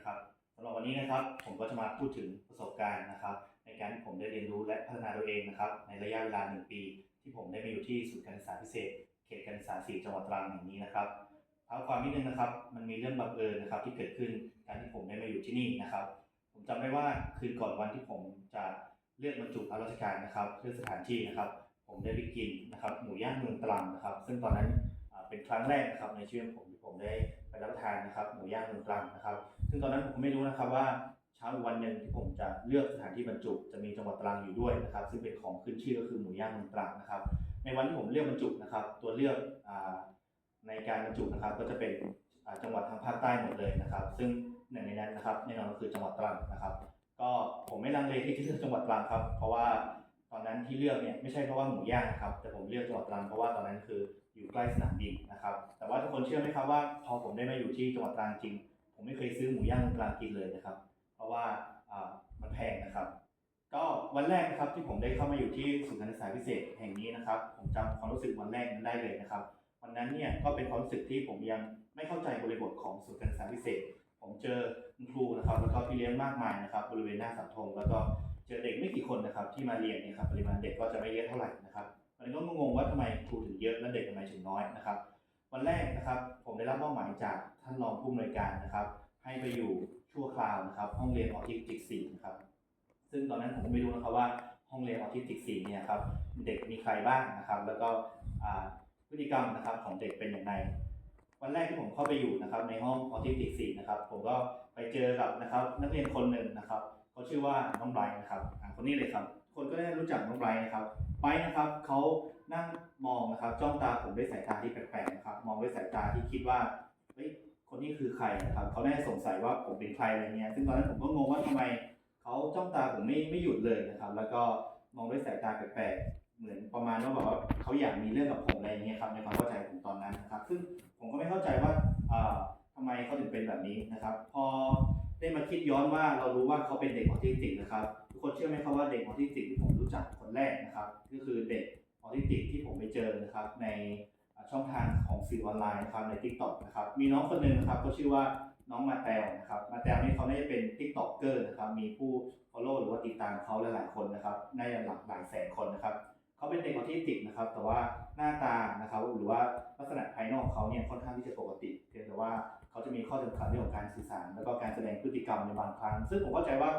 นะครับสำหรับวันนี้นะครับผมก็จะมาพูดถึงประสบการณ์นะครับ ในการที่ผมได้เรียนรู้และพัฒนาตัวเองนะครับ ในระยะเวลาหนึ่งปี ที่ผมได้มาอยู่ที่ศูนย์การศึกษาพิเศษ เขตการศึกษาสีจังหวัดตรังแห่งนี้นะครับเท้าความนิดนึงนะครับ มันมีเรื่องบังเอิญนะครับ ที่เกิดขึ้นการที่ผมได้มาอยู่ที่นี่นะครับ ผมจำได้ว่าคืนก่อนวันที่ผมจะเลือกบรรจุรับราชการนะครับเลือกสถานที่นะครับ ผมได้ไปกินนะครับหมูย่างเมืองตรังนะครับ ซึ่งตอนนั้น เป็นครั้งแรกนะครับในชีวิตผมที่ผมได้ไปรับประทานนะครับหมูย่างเมืองตรังนะครับ ซึ่งตอนนั้นผมไม่รู้นะครับว่าเช้าวันหนึ่งที่ผมจะเลือกสถานที่บรรจุ จะมีจังหวัดตรังอยู่ด้วยนะครับ ซึ่งเป็นของขึ้นชื่อก็คือหมูย่างเมืองตรังนะครับ ในวันที่ผมเลือกบรรจุนะครับ ตัวเลือกอในการบรรจุนะครับ ก็จะเป็นจังหวัดทางภาคใต้หมดเลยนะครับ ซึ่งหนึ่งในนั้นนะครับแน่นอนก็คือจังหวัดตรังนะครับ ก็ผมไม่ลังเลที่จะเลือกจังหวัดตรังครับ เพราะว่า ตอนนั้นที่เลือกเนี่ยไม่ใช่เพราะว่าหมูย่างนะครับ แต่ผมเลือกจังหวัดตรังเพราะว่าตอนนั้นคืออยู่ใกล้สนามบินนะครับ แต่ว่าทุกคนเชื่อไหมครับว่าพอผมได้มาอยู่ที่จังหวัดตรังจริง ผมไม่เคยซื้อหมูย่างตรังกินเลยนะครับ เพราะว่าอ่ามันแพงนะครับ ก็วันแรกนะครับที่ผมได้เข้ามาอยู่ที่ศูนย์การศึกษาพิเศษแห่งนี้นะครับ ผมจำความรู้สึกวันแรกนั้นได้เลยนะครับ วันนั้นเนี่ยก็เป็นความรู้สึกที่ผมยังไม่เข้าใจบริบทของศูนย์การศึกษาพิเศษ ผมเจอครูนะครับแล้วก็พี่เลี้ยงมากมายนะครับ บริเวณหน้าสัธงแล้วก็ จอเด็กไม่กี่คนนะครับที่มาเรียนเนี่ยครับปริมาณเด็กก็จะไม่เยอะเท่าไหร่นะครับวันนี้ก็งงว่าทำไมครูถึงเยอะและเด็กทำไมถึงน้อยนะครับ วันแรกนะครับผมได้รับมอบหมายจากท่านรองผู้อำนวยการนะครับ ให้ไปอยู่ชั่วคราวนะครับ ห้องเรียนออทิสติกสี่นะครับซึ่งตอนนั้นผมก็ไม่รู้นะครับว่าห้องเรียนออทิสติกสี่เนี่ยครับเด็กมีใครบ้างนะครับ แล้วก็พฤติกรรมนะครับของเด็กเป็นอย่างไรวันแรกที่ผมเข้าไปอยู่นะครับในห้องออทิสติกสี่นะครับผมก็ไปเจอกับนะครับนักเรียนคนหนึ่งนะครับ เขาชื่อว่าน้องไบรท์นะครับคนนี้เลยครับ คนก็ได้รู้จักน้องไบรท์นะครับไบรท์นะครับเขานั่งมองนะครับจ้องตาผมด้วยสายตาที่แปลกๆนะครับมองด้วยสายตาที่คิดว่าเฮ้ยคนนี้คือใครนะครับเขาได้สงสัยว่าผมเป็นใครอะไรเงี้ยซึ่งตอนนั้นผมก็งงว่าทำไมเขาจ้องตาผมไม่ไม่หยุดเลยนะครับ แล้วก็มองด้วยสายตาแปลกๆเหมือนประมาณว่าแบบว่าเขาอยากมีเรื่องกับผมอะไรเงี้ยครับในความเข้าใจผมตอนนั้นนะครับ ซึ่งผมก็ไม่เข้าใจว่าอ่าทำไมเขาถึงเป็นแบบนี้นะครับ พอ ได้มาคิดย้อนว่าเรารู้ว่าเขาเป็นเด็กออทิสติกนะครับ ทุกคนเชื่อไหมครับว่าเด็กออทิสติกที่ผมรู้จักคนแรกนะครับ ก็คือเด็กออทิสติกที่ผมไปเจอนะครับ ในช่องทางของสื่อออนไลน์นะครับใน t ิ k t o k นะครับ มีน้องคนหนึ่งนะครับเขาชื่อว่าน้องมาแตวนะครับ มาแตวนี่เขาน่าจะเป็น t ิ k t o k เกอร์นะครับ มีผู้ follow หรือว่าติดตามเขาหลายๆคนนะครับในหลักหลายแสนคนนะครับเขาเป็นเด็กออทิสติกนะครับ แต่ว่าหน้าตานะครับหรือว่าลักษณะภายนอกเขาเนี่ยค่อนข้างที่จะปกติเพียงแต่ว่า เขาจะมีข้อจำกัดเรื่องของการสื่อสาร แล้วก็การแสดงพฤติกรรมในบางครั้ง ซึ่งผมเข้าใจว่า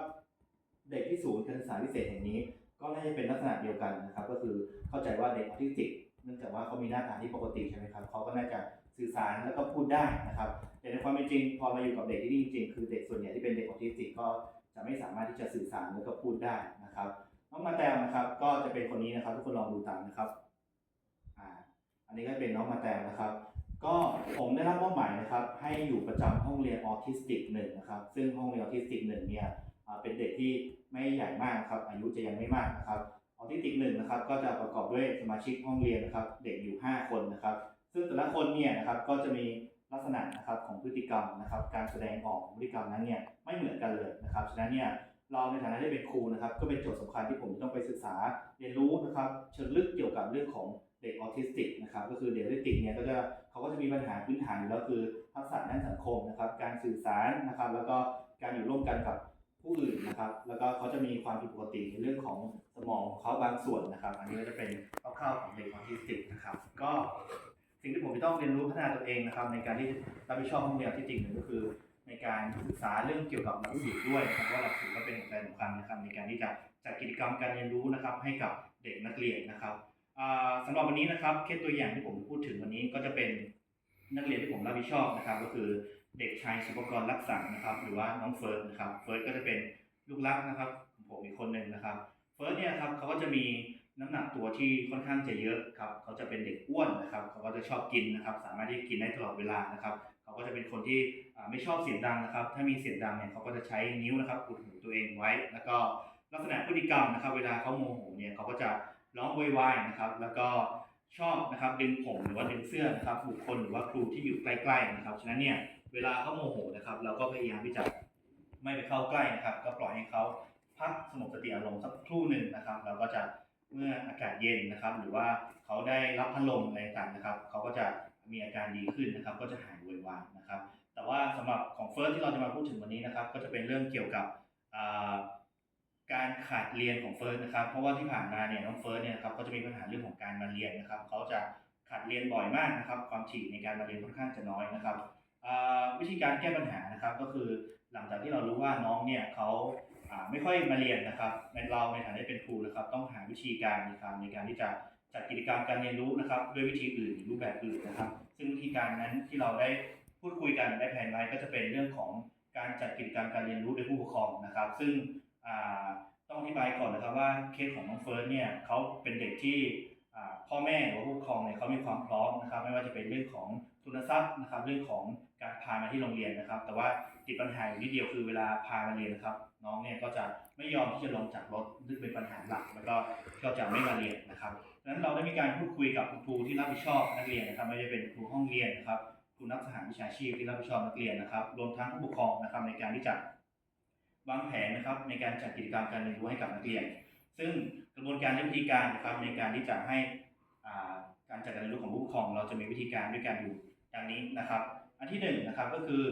เด็กที่ศูนย์การศึกษาพิเศษแห่งนี้ ก็น่าจะเป็นลักษณะเดียวกันนะครับ ก็คือเข้าใจว่าเด็กออทิสติกเนื่องจากว่าเขามีหน้าตาที่ปกติใช่ไหมครับเขาก็น่าจะสื่อสารแล้วก็พูดได้นะครับ แต่ในความเป็นจริงพอมาอยู่กับเด็กที่นี่จริงๆคือเด็กส่วนใหญ่ที่เป็นเด็กออทิสติกก็จะไม่สามารถที่จะสื่อสารแล้วก็พูดได้นะครับน้องมาแตวนะครับ ก็จะเป็นคนนี้นะครับ ทุกคนลองดูตามนะครับอ่าอันนี้ก็เป็นน้องมาแตวนะครับ ก็ผมได้รับมอบหมายนะครับ ให้อยู่ประจำห้องเรียนออทิสติกหนึ่งนะครับ ซึ่งห้องเรียนออทิสติกหนึ่งเนี่ยเป็นเด็กที่ไม่ใหญ่มากครับ อายุจะยังไม่มากนะครับออทิสติกหนึ่งนะครับ ก็จะประกอบด้วยสมาชิกห้องเรียนนะครับ เด็กอยู่ 5 คนนะครับ ซึ่งแต่ละคนเนี่ยนะครับก็จะมีลักษณะนะครับของพฤติกรรมนะครับ การแสดงออกของพฤติกรรมนั้นเนี่ยไม่เหมือนกันเลยนะครับฉะนั้นเนี่ยเราในฐานะที่เป็นครูนะครับ ก็เป็นโจทย์สำคัญที่ผมต้องไปศึกษาเรียนรู้นะครับ เชิงลึกเกี่ยวกับเรื่องของ เด็กออทิสติกนะครับก็คือเด็กออทิสติกเนี่ยก็จะเขาก็จะมีปัญหาพื้นฐานอยู่แล้วคือทักษะด้านสังคมนะครับการสื่อสารนะครับ แล้วก็การอยู่ร่วมกันกับผู้อื่นนะครับ แล้วก็เขาจะมีความผิดปกติในเรื่องของสมองเขาบางส่วนนะครับ อันนี้ก็จะเป็นคร่าวๆของเด็กออทิสติกนะครับ ก็สิ่งที่ผมจะต้องเรียนรู้พัฒนาตัวเองนะครับ ในการที่รับผิดชอบห้องเรียนออทิสติกหนึ่งก็คือ ในการศึกษาเรื่องเกี่ยวกับหลักสูตรด้วยนะครับว่าหลักสูตรก็เป็นหัวใจสำคัญนะครับ ในการที่จะจัดกิจกรรมการเรียนรู้นะครับ ให้กับเด็กนักเรียนนะครับ สำหรับวันนี้นะครับเคสตัวอย่างที่ผมพูดถึงวันนี้ก็จะเป็นนักเรียนที่ผมรับผิดชอบนะครับ ก็คือเด็กชายสุภกรรักษานะครับ หรือว่าน้องเฟิร์สนะครับเฟิร์สก็จะเป็นลูกรักนะครับผมอีกคนหนึ่งนะครับเฟิร์สเนี่ยครับเขาก็จะมีน้ำหนักตัวที่ค่อนข้างจะเยอะครับเขาจะเป็นเด็กอ้วนนะครับเขาก็จะชอบกินนะครับ สามารถที่กินได้ตลอดเวลานะครับเขาก็จะเป็นคนที่ไม่ชอบเสียงดังนะครับ ถ้ามีเสียงดังเนี่ยเขาก็จะใช้นิ้วนะครับอุดหูตัวเองไว้ แล้วก็ลักษณะพฤติกรรมนะครับ เวลาเขาโมโหเนี่ยเขาก็จะ ร้องโวยวายนะครับ แล้วก็ชอบนะครับดึงผมหรือว่าดึงเสื้อนะครับ บุคคลหรือว่าครูที่อยู่ใกล้ๆนะครับ ฉะนั้นเนี่ยเวลาเขาโมโหนะครับ เราก็พยายามที่จะไม่ไปเข้าใกล้นะครับ ก็ปล่อยให้เขาพักสงบสติอารมณ์สักครู่หนึ่งนะครับ เราก็จะเมื่ออากาศเย็นนะครับ หรือว่าเขาได้รับพัดลมอะไรต่างนะครับ เขาก็จะมีอาการดีขึ้นนะครับ ก็จะหายโวยวายนะครับ แต่ว่าสำหรับของเฟิร์สที่เราจะมาพูดถึงวันนี้นะครับ ก็จะเป็นเรื่องเกี่ยวกับ การขาดเรียนของเฟิร์สนะครับ เพราะว่าที่ผ่านมาเนี่ยน้องเฟิร์สเนี่ยครับก็จะมีปัญหาเรื่องของการมาเรียนนะครับเขาจะขาดเรียนบ่อยมากนะครับ ความถี่ในการมาเรียนค่อนข้างจะน้อยนะครับวิธีการแก้ปัญหานะครับก็คือหลังจากที่เรารู้ว่าน้องเนี่ยเขาไม่ค่อยมาเรียนนะครับในเราในฐานะเป็นครูนะครับ ต้องหาวิธีการนะครับในการที่จะจัดกิจกรรมการเรียนรู้นะครับ ด้วยวิธีอื่นรูปแบบอื่นนะครับ ซึ่งวิธีการนั้นที่เราได้พูดคุยกันได้แผนไว้ก็จะเป็นเรื่องของการจัดกิจกรรมการเรียนรู้โดยผู้ปกครองนะครับ ซึ่ง ต้องอธิบายก่อนนะครับว่าเคสของน้องเฟิร์สเนี่ยเขาเป็นเด็กที่พ่อแม่หรือว่าผู้ปกครองเนี่ยเขามีความพร้อมนะครับไม่ว่าจะเป็นเรื่องของทุนทรัพย์นะครับเรื่องของการพามาที่โรงเรียนนะครับ แต่ว่าติดปัญหาอยู่นิดเดียวคือเวลาพามาเรียนนะครับ น้องเนี่ยก็จะไม่ยอมที่จะลงจากรถซึ่งเป็นปัญหาหลัก แล้วก็ก็จะไม่มาเรียนนะครับดังนั้นเราได้มีการพูดคุยกับคุณครูที่รับผิดชอบนักเรียนนะครับไม่ว่าจะเป็นครูห้องเรียนนะครับครูนักสหวิชาชีพที่รับผิดชอบนักเรียนนะครับรวมทั้งผู้ปกครองนะครับในการที่จะ วางแผนนะครับในการจัดกิจกรรมการเรียนรู้ให้กับนักเรียน ซึ่งกระบวนการและวิธีการนะครับในการที่จะให้อ่าการจัดการเรียนรู้ของผู้ปกครอง เราจะมีวิธีการด้วยกันอยู่ดังนี้นะครับ อันที่หนึ่งนะครับก็คือ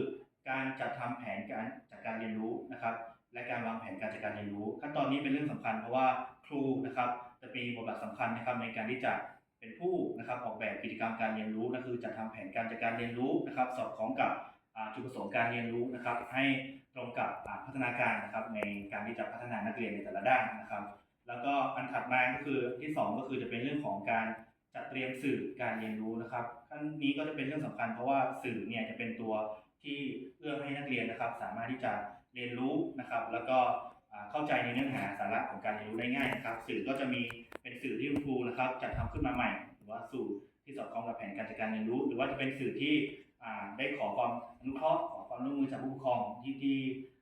การจัดทำแผนการจัดการเรียนรู้นะครับ และการวางแผนการจัดการเรียนรู้ ขั้นตอนนี้เป็นเรื่องสำคัญเพราะว่าครูนะครับจะมีบทบาทสำคัญนะครับในการที่จะเป็นผู้นะครับออกแบบกิจกรรมการเรียนรู้นั่นคือจัดทำแผนการจัดการเรียนรู้นะครับ สอดคล้องกับอ่าจุดประสงค์การเรียนรู้นะครับ ให้ รงกับพัฒนาการนะครับในการที่จะพัฒนานักเรียนในแต่ละด้านนะครับ แล้วก็อันถัดมาก็คือที่สองก็คือจะเป็นเรื่องของการจัดเตรียมสื่อการเรียนรู้นะครับขั้นนี้ก็จะเป็นเรื่องสำคัญเพราะว่าสื่อเนี่ยจะเป็นตัวที่เอื้อให้นักเรียนนะครับ สามารถที่จะเรียนรู้นะครับ แล้วก็เข้าใจในเนื้อหาสาระของการเรียนรู้ได้ง่ายนะครับ สื่อก็จะมีเป็นสื่อที่คุณครูนะครับจัดทำขึ้นมาใหม่ หรือว่าสื่อที่สอดคล้องกับแผนการจัดการเรียนรู้ หรือว่าจะเป็นสื่อที่ได้ขอความอนุเคราะห์ขอ ความร่วมมือจากผู้ปกครองที่ที่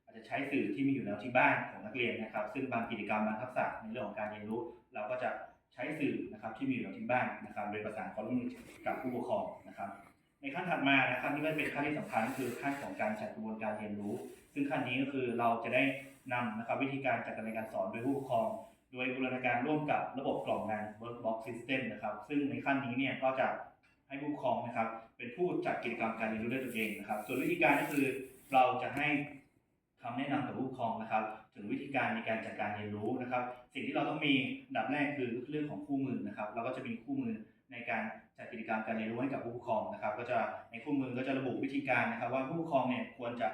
อาจจะใช้สื่อที่มีอยู่แล้วที่บ้านของนักเรียนนะครับ ซึ่งบางกิจกรรมบางทักษะในเรื่องของการเรียนรู้ เราก็จะใช้สื่อนะครับที่มีอยู่แล้วที่บ้านนะครับโดยประสานความร่วมมือกับผู้ปกครองนะครับในขั้นถัดมานะครับนี่ก็เป็นขั้นที่สำคัญก็คือขั้นของการจัดกระบวนการเรียนรู้ ซึ่งขั้นนี้ก็คือเราจะได้นำนะครับวิธีการจัดการเรียนการสอนโดยผู้ปกครอง โดยบูรณาการร่วมกับระบบกล่องงาน Workbox System นะครับซึ่งในขั้นนี้เนี่ยก็จะ ให้ผู้ปกครองนะครับ เป็นผู้จัดกิจกรรมการเรียนรู้ด้วยตัวเองนะครับ ส่วนวิธีการก็คือเราจะให้คำแนะนำกับผู้ปกครองนะครับ ถึงวิธีการในการจัดการเรียนรู้นะครับ สิ่งที่เราต้องมีดับแรกคือเรื่องของคู่มือนะครับ เราก็จะมีคู่มือในการจัดกิจกรรมการเรียนรู้ให้กับผู้ปกครองนะครับ ก็จะในคู่มือก็จะระบุวิธีการนะครับ ว่าผู้ปกครองเนี่ยควรจะ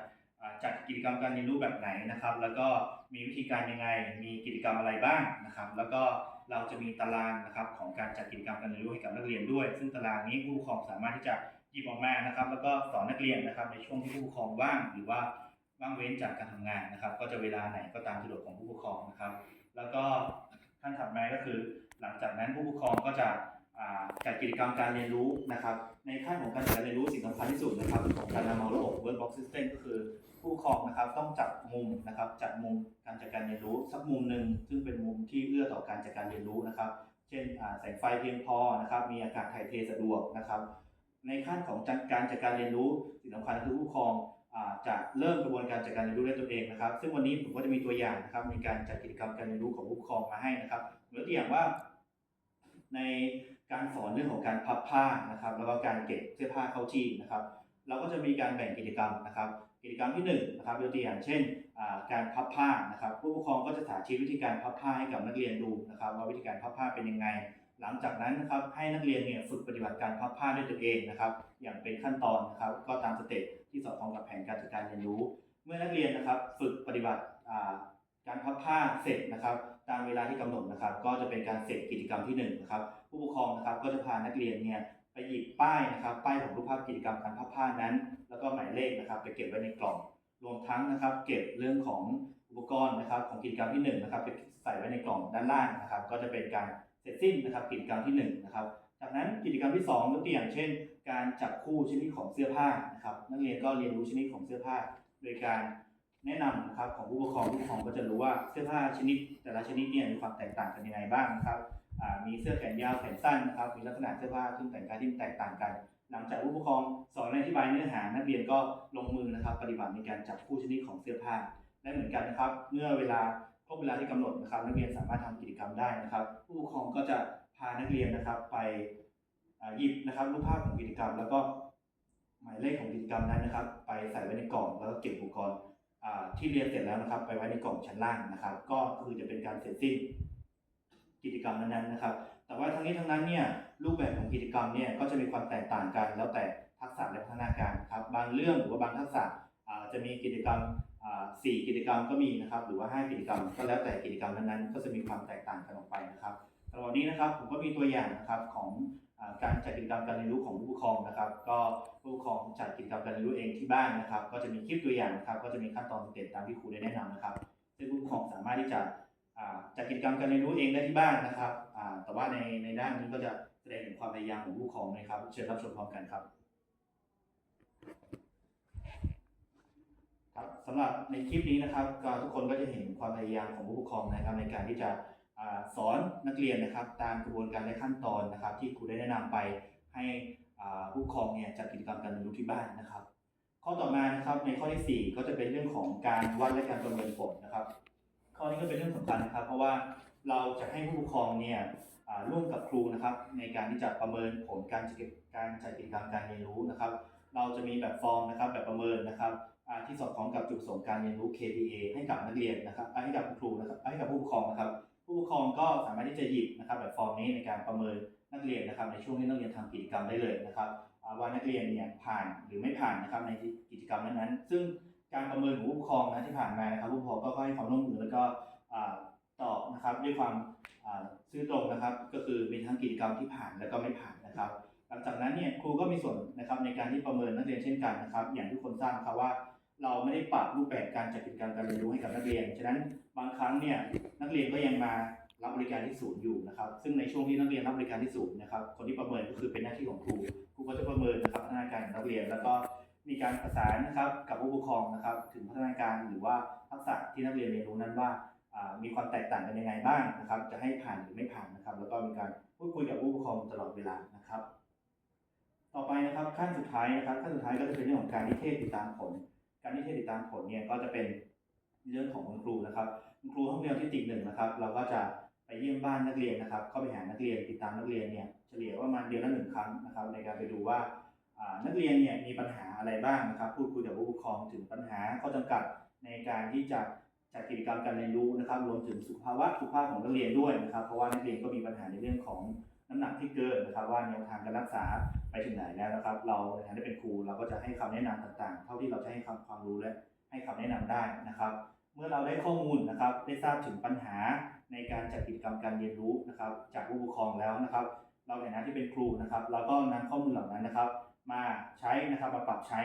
จัดกิจกรรมการเรียนรู้แบบไหนนะครับ แล้วก็มีวิธีการยังไง มีกิจกรรมอะไรบ้างนะครับ แล้วก็ เราจะมีตารางนะครับของการจัดกิจกรรมการเรียนรู้ให้กับนักเรียนด้วย ซึ่งตารางนี้ผู้ปกครองสามารถที่จะหยิบออกมานะครับ แล้วก็สอนนักเรียนนะครับ ในช่วงที่ผู้ปกครองว่างหรือว่าว่างเว้นจากการทำงานนะครับ ก็จะเวลาไหนก็ตามสะดวกของผู้ปกครองนะครับ แล้วก็ขั้นถัดมาก็คือ หลังจากนั้นผู้ปกครองก็จะ จัดกิจกรรมการเรียนรู้นะครับ ในขั้นของการจัดการเรียนรู้สิ่งสำคัญที่สุดนะครับของการนำเอาระบบ Workbox System ก็คือผู้ปกครองนะครับต้องจัดมุมนะครับจัดมุมการจัดการเรียนรู้สักมุมหนึ่งซึ่งเป็นมุมที่เอื้อต่อการจัดการเรียนรู้นะครับ เช่นแสงไฟเพียงพอนะครับ มีอากาศถ่ายเทสะดวกนะครับ ในขั้นของการจัดการเรียนรู้สิ่งสำคัญคือผู้ปกครองจะเริ่มกระบวนการจัดการเรียนรู้ด้วยตัวเองนะครับ ซึ่งวันนี้ผมก็จะมีตัวอย่างนะครับในการจัดกิจกรรมการเรียนรู้ของผู้ปกครองมาให้นะครับหมือตัวอย่างว่าใน การสอนเรื่องของการพับผ้านะครับ แล้วก็การเก็บเสื้อผ้าเข้าที่นะครับ เราก็จะมีการแบ่งกิจกรรมนะครับ กิจกรรมที่1นงนะครับยกตัวอย่างเช่น การพับผ้านะครับ ผู้ปกครองก็จะสาธิตวิธีการพับผ้าให้กับนักเรียนดูนะครับ ว่าวิธีการพับผ้าเป็นยังไง หลังจากนั้นนะครับให้นักเรียนเนี่ยฝึกปฏิบัติการพับผ้าด้วยตัวเองนะครับ อย่างเป็นขั้นตอนนะครับ ก็ตามสเต็ปที่สอดคล้องกับแผนการจัดการเรียนรู้ เมื่อนักเรียนนะครับฝึกปฏิบัติการพับผ้าเสร็จนะครับ ตามเวลาที่กำหนดนะครับ ก็จะเป็นการเสร็จกิจกรรมที่หนึ่งนะครับ ผู้ปกครองนะครับ ก็จะพานักเรียนเนี่ยไปหยิบป้ายนะครับป้ายของรูปภาพกิจกรรมการพับผ้านั้น แล้วก็หมายเลขนะครับ ไปเก็บไว้ในกล่อง รวมทั้งนะครับ เก็บเรื่องของอุปกรณ์นะครับ ของกิจกรรมที่หนึ่งนะครับไปใส่ไว้ในกล่องด้านล่างนะครับ ก็จะเป็นการเสร็จสิ้นนะครับกิจกรรมที่หนึ่งนะครับจากนั้นกิจกรรมที่2ยกตัวอย่างเช่น การจับคู่ชนิดของเสื้อผ้านะครับนักเรียนก็เรียนรู้ชนิดของเสื้อผ้า โดยการแนะนำนะครับของผู้ปกครองผู้ปกครองก็จะรู้ว่าเสื้อผ้าชนิด แต่ละชนิดเนี่ยมีความแตกต่างกันยังไงบ้างนะครับ มีเสื้อแขนยาวแขนสั้นนะครับ มีลักษณะเสื้อผ้าเครื่องแต่งกายที่แตกต่างกัน หลังจากผู้ปกครองสอนและอธิบายเนื้อหา นักเรียนก็ลงมือนะครับ ปฏิบัติในการจับคู่ชนิดของเสื้อผ้าและเหมือนกันนะครับ เมื่อเวลาครบเวลาที่กำหนดนะครับ นักเรียนสามารถทำกิจกรรมได้นะครับ ผู้ปกครองก็จะพานักเรียนนะครับไปอ่าหยิบนะครับรูปภาพของกิจกรรม แล้วก็หมายเลขของกิจกรรมนั้นนะครับ ไปใส่ไว้ในกล่องแล้วก็เก็บอุปกรณ์ที่เรียนเสร็จแล้วนะครับ ไปไว้ในกล่องชั้นล่างนะครับ ก็คือจะเป็นการเสร็จสิ้น กิจกรรมนั้นๆนะครับ แต่ว่าทั้งนี้ทั้งนั้นเนี่ยรูปแบบของกิจกรรมเนี่ยก็จะมีความแตกต่างกัน แล้วแต่ทักษะและพัฒนาการครับบางเรื่องหรือว่าบางทักษะจะมีกิจกรรมสี่กิจกรรมก็มีนะครับ หรือว่าห้ากิจกรรมก็แล้วแต่กิจกรรมนั้นๆ ก็จะมีความแตกต่างกันออกไปนะครับสำหรับนี้นะครับผมก็มีตัวอย่างนะครับของการจัดกิจกรรมการเรียนรู้ของผู้ปกครองนะครับ ก็ผู้ปกครองจัดกิจกรรมการเรียนรู้เองที่บ้านนะครับ ก็จะมีคลิปตัวอย่างนะครับ ก็จะมีขั้นตอนสเต็ปตามที่ครูได้แนะนำนะครับซึ่งผู้ปกครองสามารถที่จะ จัดกิจกรรมการเรียนรู้เองได้ที่บ้านนะครับ แต่ว่าในในด้านนี้ก็จะแสดงถึงความพยายามของผู้ปกครองนะครับ เชิญรับชมพร้อมกันครับครับสำหรับในคลิปนี้นะครับทุกคนก็จะเห็นความพยายามของผู้ปกครองนะครับ ในการที่จะอสอนนักเรียนนะครับ ตามกระบวนการและขั้นตอนนะครับ ที่ครูได้แนะนำไปให้ผู้ปกครองเนี่ยจัดกิจกรรมการเรียนรู้ที่บ้านนะครับ ข้อต่อมานะครับในข้อที่ 4 ก็จะเป็นเรื่องของการวัดและการประเมินผลนะครับ ข้อนี้ก็เป็นเรื่องสำคัญนะครับ เพราะว่าเราจะให้ผู้ปกครองเนี่ยร่วมกับครูนะครับ ในการที่จะประเมินผลการจัดการจัดกิจกรรมการเรียนรู้นะครับ เราจะมีแบบฟอร์มนะครับ แบบประเมินนะครับที่สอดคล้องกับจุดประสงค์การเรียนรู้ KPA ให้กับนักเรียนนะครับให้กับครูนะครับให้กับผู้ปกครองนะครับ ผู้ปกครองก็สามารถที่จะหยิบนะครับ แบบฟอร์มนี้ในการประเมินนักเรียนนะครับ ในช่วงที่นักเรียนทำกิจกรรมได้เลยนะครับว่านักเรียนเนี่ยผ่านหรือไม่ผ่านนะครับในกิจกรรมนั้นๆซึ่ง การประเมินของผู้ปกครองนะที่ผ่านมานะครับผู้ปกครองก็ให้ความร่วมมือแล้วก็อ่าตอบนะครับด้วยความซื่อตรงนะครับ ก็คือมีทั้งกิจกรรมที่ผ่านและก็ไม่ผ่านนะครับ หลังจากนั้นเนี่ยครูก็มีส่วนนะครับในการที่ประเมินนักเรียนเช่นกันนะครับ อย่างที่ทุกคนทราบครับว่า เราไม่ได้ปรับรูปแบบการจัดกิจกรรมการเรียนรู้ให้กับนักเรียนฉะนั้นบางครั้งเนี่ยนักเรียนก็ยังมารับบริการที่ศูนย์อยู่นะครับ ซึ่งในช่วงที่นักเรียนรับบริการที่ศูนย์นะครับ คนที่ประเมินก็คือเป็นหน้าที่ของครูครูก็จะประเมินนะครับพัฒนาการของนักเรียนแล้วก็ มีการประสานนะครับกับผู้ปกครองนะครับ ถึงพัฒนาการหรือว่าทักษะที่นักเรียนเรียนรู้นั้นว่ามีความแตกต่างกันยังไงบ้างนะครับ จะให้ผ่านหรือไม่ผ่านนะครับ แล้วก็มีการพูดคุยกับผู้ปกครองตลอดเวลานะครับ ต่อไปนะครับขั้นสุดท้ายนะครับขั้นสุดท้ายก็จะเป็นเรื่องของการนิเทศติดตามผล การนิเทศติดตามผลเนี่ยก็จะเป็นเรื่องของคุณครูนะครับคุณครูห้องเรียนที่ติหนึ่งนะครับ เราก็จะไปเยี่ยมบ้านนักเรียนนะครับ เข้าไปหานักเรียนติดตามนักเรียนเนี่ยเฉลี่ยว่ามาเดือนละหนึ่งครั้งนะครับ ในการไปดูว่า นักเรียนเนี่ยมีปัญหาอะไรบ้างนะครับ พูดคุยกับผู้ปกครองถึงปัญหาข้อจำกัดในการที่จะจัดกิจกรรมการเรียนรู้นะครับ รวมถึงสุขภาวะสุขภาพของนักเรียนด้วยนะครับ เพราะว่านักเรียนก็มีปัญหาในเรื่องของน้ำหนักที่เกินนะครับ ว่าแนวทางการรักษาไปถึงไหนแล้วนะครับ เราในฐานะที่เป็นครูเราก็จะให้คำแนะนำต่างๆ เท่าที่เราจะให้คความรู้และให้คำแนะนำได้นะครับ เมื่อเราได้ข้อมูลนะครับ ได้ทราบถึงปัญหาในการจัดกิจกรรมการเรียนรู้นะครับ จากผู้ปกครองแล้วนะครับ เราในฐานะที่เป็นครูนะครับ เราก็นำข้อมูลเหล่านั้นนะครับ มาใช้นะครับมาปรับใช้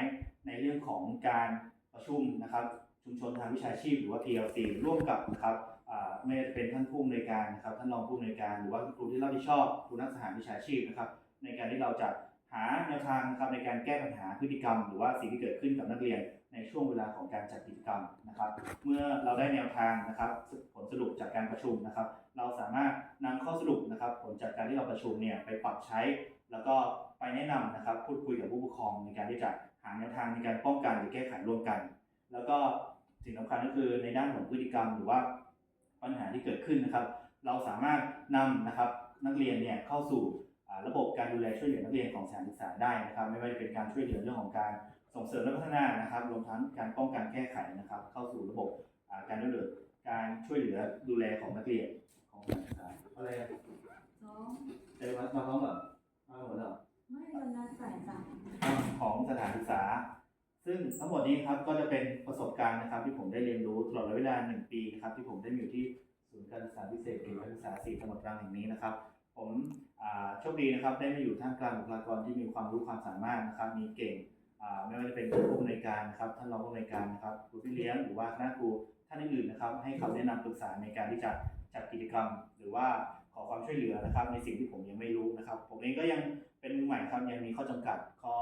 ในเรื่องของการประชุมนะครับชุมชนทางวิชาชีพหรือว่า PLC ร่วมกับนะครับไม่ว่าจะเป็นท่านผู้อำนวยการนะครับท่านรองผู้อำนวยการหรือว่าครูที่รับผิดชอบครูนักสหวิชาชีพนะครับในการที่เราจะหาแนวทางนะครับในการแก้ปัญหาพฤติกรรม หรือว่าสิ่งที่เกิดขึ้นกับนักเรียนในช่วงเวลาของการจัดกิจกรรมนะครับ เมื่อเราได้แนวทางนะครับผลสรุปจากการประชุมนะครับ เราสามารถนำข้อสรุปนะครับ ผลจากการที่เราประชุมเนี่ยไปปรับใช้ แล้วก็ไปแนะนำนะครับพูดคุยกับผู้ปกครองในการที่จะหาแนวทางในการป้องกันหรือแก้ไขร่วมกัน แล้วก็สิ่งสำคัญก็คือในด้านของพฤติกรรมหรือว่าปัญหาที่เกิดขึ้นนะครับ เราสามารถนำนะครับนักเรียนเนี่ยเข้าสู่อ่าระบบการดูแลช่วยเหลือนักเรียนของสถานศึกษาได้นะครับ ไม่ว่าจะเป็นการช่วยเหลือเรื่องของการส่งเสริมและพัฒนานะครับ รวมทั้งการป้องกันแก้ไขนะครับ เข้าสู่ระบบอ่าการช่วยเหลือการช่วยเหลือดูแลของนักเรียนของสถานศึกษาอะไรอะสองเจอมามาพร้อมเห รอมาหมดเหรอไม่วันละสายสามของสถานศึกษา ซึ่งทั้งหมดนี้ครับก็จะเป็นประสบการณ์นะครับที่ผมได้เรียนรู้ตลอดระยะเวลาหนึ่งปีนะครับที่ผมได้มาอยู่ที่ศูนย์การศึกษาพิเศษเขตการศึกษาสี่จังหวัดตรังแห่งนี้นะครับ ผมอ่าโชคดีนะครับได้มาอยู่ท่ามกลางบุคลากรที่มีความรู้ความสามารถนะครับ มีเก่งอ่าไม่ว่าจะเป็นผู้อำนวยการนะครับท่านรองผู้อำนวยการนะครับครูพี่เลี้ยงหรือว่าคณะครู ท่านอื่นนะครับ ให้คำแนะนำปรึกษาในการที่จะจัดกิจกรรม หรือว่าขอความช่วยเหลือนะครับ ในสิ่งที่ผมยังไม่รู้นะครับ ผมเองก็ยังเป็นมือใหม่ครับยังมีข้อจำกัดข้อ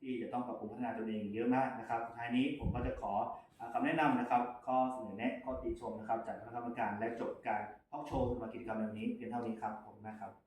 ที่จะต้องปรับปรุงพัฒนาตัวเองเยอะมากนะครับท้ายนี้ผมก็จะขออ่าคำแนะนำนะครับ ข้อเสนอแนะข้อติชมนะครับ จากคณะกรรมการและจบการทอล์กโชว์สำหรับกิจกรรมในวันนี้เพียงเท่านี้ครับขอบคุณมากครับ